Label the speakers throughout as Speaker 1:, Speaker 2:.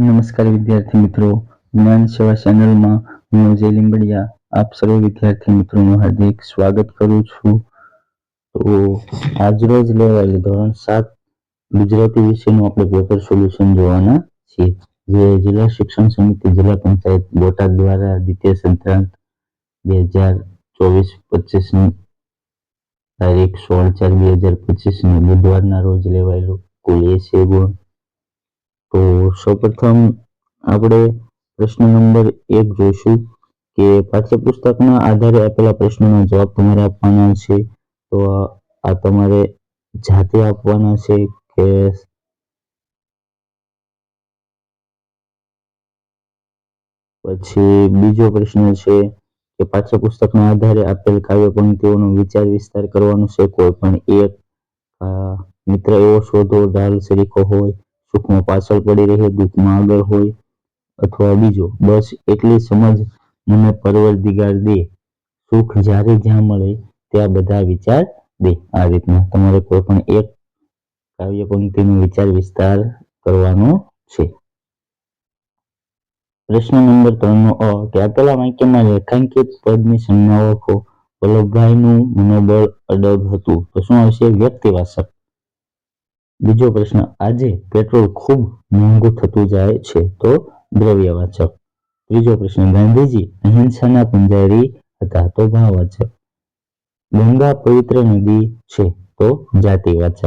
Speaker 1: નમસ્કાર વિદ્યાર્થી મિત્રો. જ્ઞાન સેવા ચેનલમાં હું અજય લીંબડિયા, આપ સર્વ વિદ્યાર્થી મિત્રોનું હાર્દિક સ્વાગત કરું છું. તો આજરોજ લેવાયેલ ધોરણ સાત ગુજરાતી વિષયનું આપણે પેપર સોલ્યુશન જોવાના છીએ. જે જિલ્લા શિક્ષણ સમિતિ, જિલ્લા પંચાયત, બોટાદ દ્વારા દ્વિતીય સંક્રાંત બે હજાર ચોવીસ પચીસની તારીખ સોળ ચાર બે હજાર પચીસની બુધવારના રોજ લેવાયેલું કુલ એસી ગુણ તો સૌપ્રથમ આપણે પ્રશ્ન નંબર એક જોઈશું કે પાઠ્યપુસ્તકના આધારે આપેલા પ્રશ્નોના જવાબ તમારે આપવાના છે. તો આ- તમારે જાતે આપવાના છે કે પછી બીજો પ્રશ્ન છે કે પાઠ્યપુસ્તકના આધારે આપેલ કાવ્ય પંક્તિઓનો વિચાર વિસ્તાર કરવાનો છે કોઈ પણ એક. મિત્ર એવો શોધો ઢાલ સરીખો હોય સુખમાં પાછળ પડી રહે, દુઃખમાં આગળ હોય અથવા બીજો. બસ એટલી સમજ મને પરવરદિગાર દે. સુખ જ્યારે જ્યાં મળે ત્યાં બધા વિચાર દે. આ રીતના તમારે કોઈ પણ એક કાવ્ય પંક્તિનો વિચાર વિસ્તાર કરવાનો છે. પ્રશ્ન નંબર ત્રણ નો અ. કે આપેલા વાક્યમાં રેખાંકિત પદની સંજ્ઞા ઓળખો? વલ્લભભાઈનું મનોબળ અડગ હતું. તો શું આવશે વ્યક્તિવાચક. બીજો પ્રશ્ન, આજે પેટ્રોલ ખૂબ મોંઘું થતું જાય છે તો દ્રવ્યવાચક. ત્રીજો પ્રશ્ન, ગાંધીજી અહિંસાના પૂંજારી હતા તો ભાવવાચક. ગંગા પવિત્ર નદી છે તો જાતિવાચક.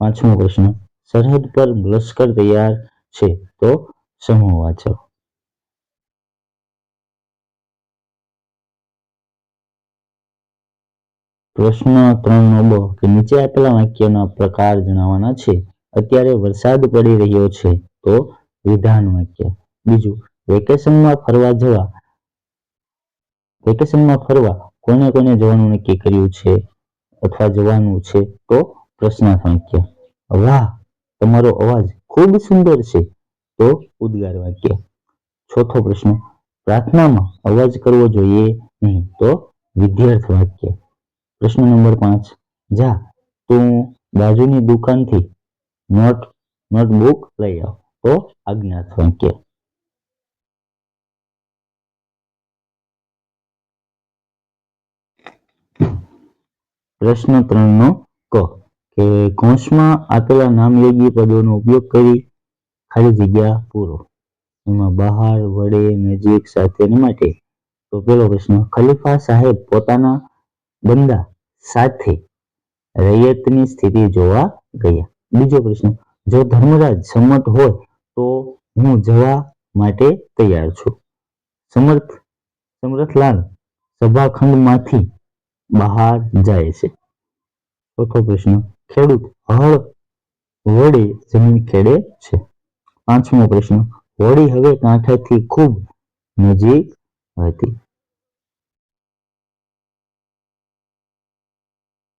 Speaker 1: પાંચમો પ્રશ્ન, સરહદ પર લશ્કર તૈયાર છે તો સમૂહવાચક. પ્રશ્ન ત્રણ નો બ કે નીચે આપેલા વાક્યના પ્રકાર જણાવવાના છે. અત્યારે વરસાદ પડી રહ્યો છે તો વિધાન વાક્ય. બીજું, વેકેશનમાં ફરવા જવા, વેકેશનમાં ફરવા કોને કોને જવાનું નક્કી કર્યું છે અથવા જવાનું છે તો પ્રશ્નાર્થ વાક્ય. વાહ, તમારો અવાજ ખૂબ સુંદર છે તો ઉદ્ગાર વાક્ય. ચોથો પ્રશ્ન, પ્રાર્થનામાં અવાજ કરવો જોઈએ નહીં તો વિદ્યાર્થ વાક્ય. પ્રશ્ન નંબર પાંચ. જા, તું બાજુની દુકાનથી નોટ નોટબુક લઈ આવ. તો આજ્ઞા વાક્ય પ્રશ્ન ત્રણ નો ક. કે કૌંસમાં આપેલા નામયોગી પદોનો ઉપયોગ કરી ખાલી જગ્યા પૂરો. એમાં બહાર, વડે, નજીક, સાથે માટે. તો પેલો પ્રશ્ન, ખલીફા સાહેબ પોતાના બંદા સાથે રૈયતની સ્થિતિ જોવા ગયા. બીજો પ્રશ્ન, જો ધર્મરાજ સંમત હોય તો હું જવા માટે તૈયાર છું. સમર્થ, સમરથલાલ સભાખંડમાંથી બહાર જાય છે. ચોથો પ્રશ્ન, ખેડૂત હળ વડે જમીન ખેડે છે. પાંચમો પ્રશ્ન હોળી હવે કાંઠેથી ખૂબ નજીક હતી.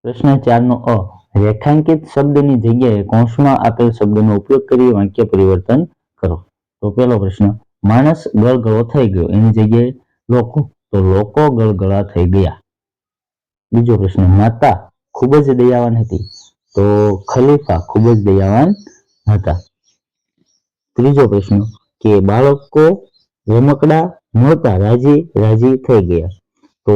Speaker 1: પ્રશ્ન ચાર નો અ, રેખાંકિત શબ્દની જગ્યાએ કૌંસમાં આપેલ શબ્દનો ઉપયોગ કરી વાક્ય પરિવર્તન કરો. તો પેલો પ્રશ્ન, માણસ ગળગળો થઈ ગયો. એની જગ્યાએ લોકો, તો લોકો ગળગળા થઈ ગયા. બીજો પ્રશ્ન, માતા ખૂબ જ દયાવાન હતી. તો ખલીફા ખૂબ જ દયાવાન હતા. ત્રીજો પ્રશ્ન, કે બાળકો રમકડા મળતા રાજી રાજી થઈ ગયા. તો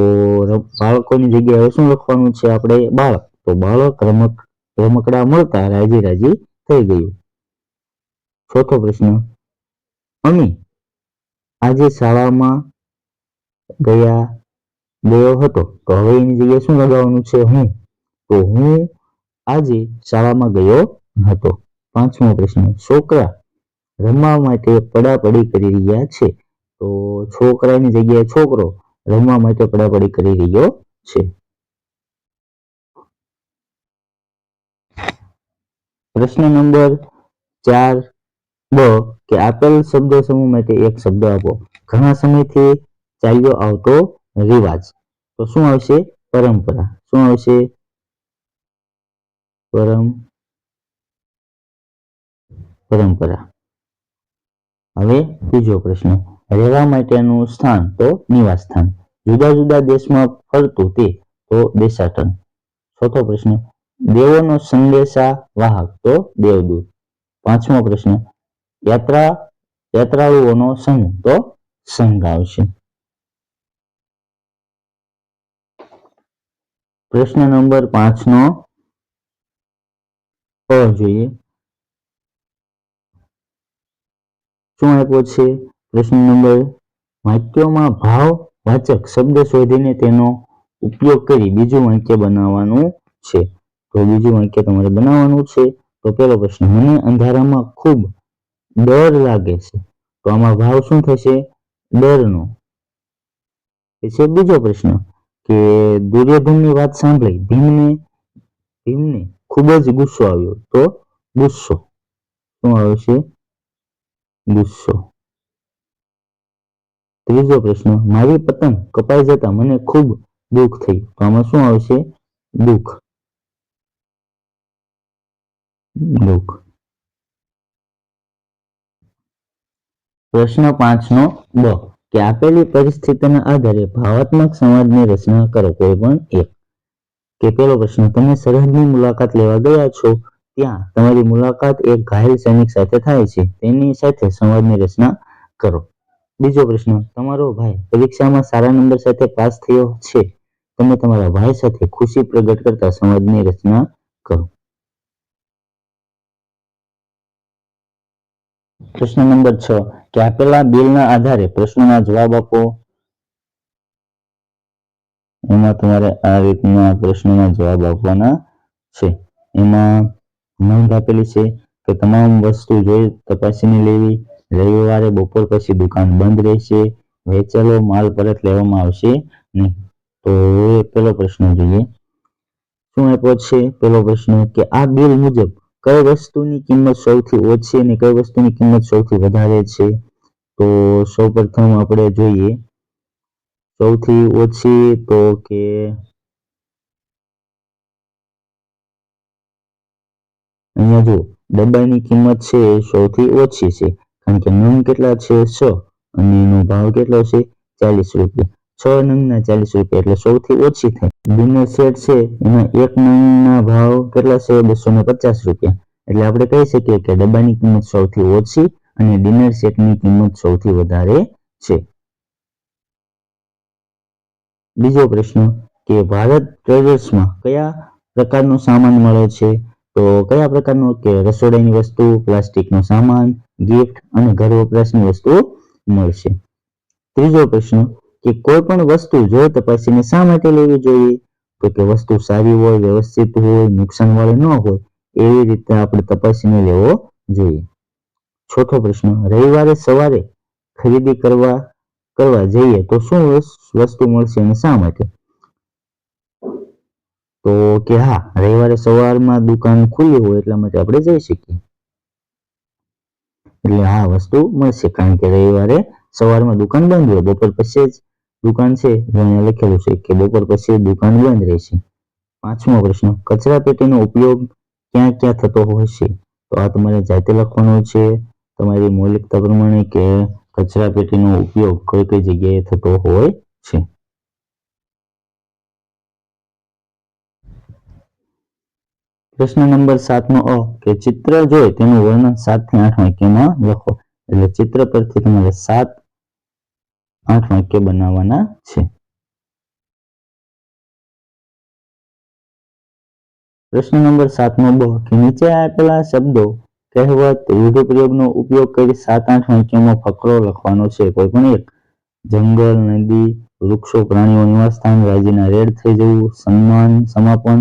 Speaker 1: બાળકોની જગ્યાએ શું લખવાનું છે આપણે? બાળક. તો બાળક રમક, રમકડા મળતા રાજી રાજી થઈ ગયું. ચોથો પ્રશ્ન. અમી આજે શાળામાં ગયા ગયો હતો. તો હવે એની જગ્યાએ શું લગાવવાનું છે? હું. તો હું આજે શાળામાં ગયો હતો. પાંચમો પ્રશ્ન. છોકરા રમવા માટે પડાપડી કરી રહ્યા છે. તો છોકરાની જગ્યાએ છોકરો રમવા માટે પડાપડી કરી રહ્યો છે. પ્રશ્ન નંબર ચાર બ કે આપેલ શબ્દ સમૂહ માટે એક શબ્દ આપો. ઘણા સમયથી ચાલ્યો આવતો રિવાજ. તો શું આવશે? પરંપરા. શું આવશે? પરમ પરંપરા. હવે બીજો પ્રશ્ન. રહેવા માટેનું સ્થાન તો નિવાસ સ્થાન જુદા જુદા દેશમાં ફરતું તે તો દેશાટન. ચોથો પ્રશ્ન, દેવોનો સંદેશા વાહક તો દેવદૂત. પાંચમો પ્રશ્ન, યાત્રા, યાત્રાળુઓનો સંઘ તો સંઘ આવશે. પ્રશ્ન નંબર પાંચ નો જોઈએ. શું આપ્યો છે? પ્રશ્ન નંબર વાક્યોમાં ભાવ વાચક શબ્દ શોધીને તેનો ઉપયોગ કરી બીજું વાક્ય બનાવવાનું છે. તો બીજું વાક્ય તમારે બનાવવાનું છે. તો પેલો પ્રશ્ન, મને અંધારામાં ખૂબ ડર લાગે છે. તો આમાં ભાવ શું થશે? ડરનો. પછી બીજો પ્રશ્ન, કે દુર્યોધનની વાત સાંભળી, ભીમને ભીમને ખૂબ જ ગુસ્સો આવ્યો. તો ગુસ્સો. શું આવશે ગુસ્સો. ત્રીજો પ્રશ્ન, મારી પતંગ કપાઈ જતા મને ખૂબ દુઃખ થયું. તો આમાં શું આવશે? દુઃખ. દુઃખ. પ્રશ્ન પાંચ નો બ કે આપેલી પરિસ્થિતિના આધારે ભાવાત્મક સંવાદની રચના કરો કોઈ પણ એક. કે પેલો પ્રશ્ન, તમે સરહદની મુલાકાત લેવા ગયા છો? ત્યાં તમારી મુલાકાત એક ઘાયલ સૈનિક સાથે થાય છે. તેની સાથે સંવાદની રચના કરો. બીજો પ્રશ્ન, તમારો ભાઈ પરીક્ષામાં સારા નંબર સાથે પાસ થયો છે. તમે તમારા ભાઈ સાથે ખુશી પ્રગટ કરતા સંવાદની રચના કરો. પ્રશ્ન નંબર છ કે આપેલા બિલના આધારે પ્રશ્નોના જવાબ આપો? એમાં તમારે આ રીતના પ્રશ્નોના જવાબ આપવાના છે. એમાં નોંધ આપેલી છે કે તમામ વસ્તુ જોઈ તપાસીને લેવી રવિવારે બપોર પછી દુકાન બંધ રહેશે વેચેલો માલ પરત લેવામાં આવશે નહીં. તો પેલો પ્રશ્ન જોઈએ. શું આપ્યો છે? પેલો પ્રશ્ન કે આ બિલ મુજબ કઈ વસ્તુની કિંમત સૌથી ઓછી અને કઈ વસ્તુની કિંમત સૌથી વધારે છે? તો સૌપ્રથમ આપણે જોઈએ. સૌથી ઓછી તો કે અહીંયા જો ડબ્બાની કિંમત છે સૌથી ઓછી છે. કારણ કે નંગ કેટલા છે? છ અને એનો ભાવ કેટલો છે? ચાલીસ રૂપિયા. છ નંગના ચાલીસ રૂપિયા, એટલે સૌથી ઓછી થાય. ડિનર સેટ છે, એમાં એક નંગના ભાવ કેટલા છે? બસો ને પચાસ રૂપિયા. એટલે આપણે કહી શકીએ કે ડબ્બાની કિંમત સૌથી ઓછી અને ડિનર સેટની કિંમત સૌથી વધારે છે. બીજો પ્રશ્ન કે ભારત ટ્રેડર્સમાં કયા પ્રકારનો સામાન મળે છે? તો કયા પ્રકારનું કે રસોડાની વસ્તુ, પ્લાસ્ટિકનો સામાન, ગિફ્ટ અને ઘર વપરાશની વસ્તુઓ મળશે? ત્રીજો પ્રશ્ન, કે કોઈ પણ વસ્તુ જો તપાસીને શા માટે લેવી જોઈએ? તો કે વસ્તુ સારી હોય, વ્યવસ્થિત હોય, નુકસાનવાળી ન હોય, એવી રીતે આપણે તપાસીને લેવો જોઈએ. ચોથો પ્રશ્ન, રવિવારે સવારે ખરીદી કરવા કરવા જઈએ તો શું વસ્તુ મળશે અને શા માટે? તો કે હા, રવિવારે સવારમાં દુકાન ખુલ્લી હોય એટલા માટે આપણે જઈ શકીએ. એટલે હા, વસ્તુ મળશે. કારણ કે રવિવારે સવારમાં દુકાન બંધ હોય, બપોર પછી જ દુકાન છે. અહીંયા લખેલું છે કે બપોર પછી દુકાન બંધ રહેશે. પાંચમો પ્રશ્ન, કચરા પેટીનો ઉપયોગ ક્યાં ક્યાં થતો હોય છે? તો આ તમારે જાતે લખવાનું છે. તમારી મૌલિકતા પ્રમાણે કે કચરા પેટીનો ઉપયોગ કઈ કઈ જગ્યાએ થતો હોય છે? પ્રશ્ન નંબર સાત નો અ, કે ચિત્ર જોઈ તેનું વર્ણન સાતથી આઠ વાક્યમાં લખો. એટલે ચિત્ર પરથી તમારે સાત, આઠ વાક્ય બનાવવાના છે. પ્રશ્ન નંબર સાત નો બ, કે નીચે આપેલા શબ્દો કહેવત રૂઢિપ્રયોગનો ઉપયોગ કરી સાત આઠ વાક્યોમાં ફકરો લખવાનો છે. કોઈ પણ એક. જંગલ, નદી, વૃક્ષો, પ્રાણીઓ, નિવાસસ્થાન, રાજ્યના રેડ થઈ જવું, સન્માન, સમાપન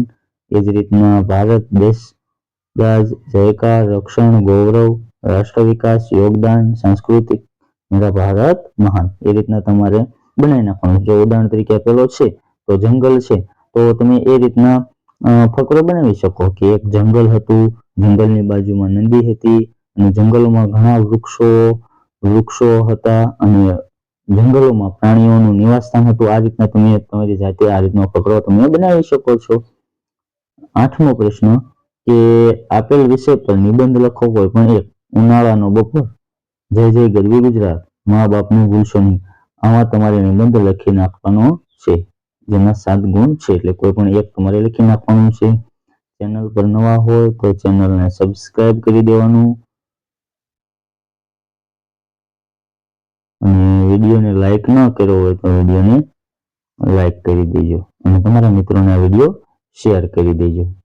Speaker 1: એ જ રીતના ભારત દેશ રાજ જયકાર, રક્ષણ, ગૌરવ, રાષ્ટ્ર વિકાસ, યોગદાન, સાંસ્કૃતિક, મેરા ભારત મહાન એ રીતના તમારે બનાવી નાખવાનું. જો ઉદાહરણ તરીકે આપેલો છે, તો જંગલ છે, તો તમે એ રીતના ફકરો બનાવી શકો કે એક જંગલ હતું, જંગલની બાજુમાં નદી હતી અને જંગલોમાં ઘણા વૃક્ષો વૃક્ષો હતા અને જંગલોમાં પ્રાણીઓનું નિવાસસ્થાન હતું. આ રીતના તમે તમારી જાતે આ રીતનો ફકરો તમે બનાવી શકો છો. આઠમો પ્રશ્ન કે આપેલ વિષય પર નિબંધ લખો કોઈ પણ એક ઉનાળાનો બપોર. જય જય ગરવી ગુજરાત. મા બાપનું ભૂલશો નહીં આમાં તમારે નિબંધ લખી નાખવાનો છે. જેમાં સાત ગુણ છે એટલે કોઈ પણ એક તમારે લખી નાખવાનું છે. ચેનલ પર નવા હોય તો ચેનલને સબસ્ક્રાઇબ કરી દેવાનું. અને વિડીયોને લાઈક ન કર્યો હોય તો વિડીયોને લાઈક કરી દેજો. અને તમારા મિત્રોને આ વીડિયો શેર કરી દેજો.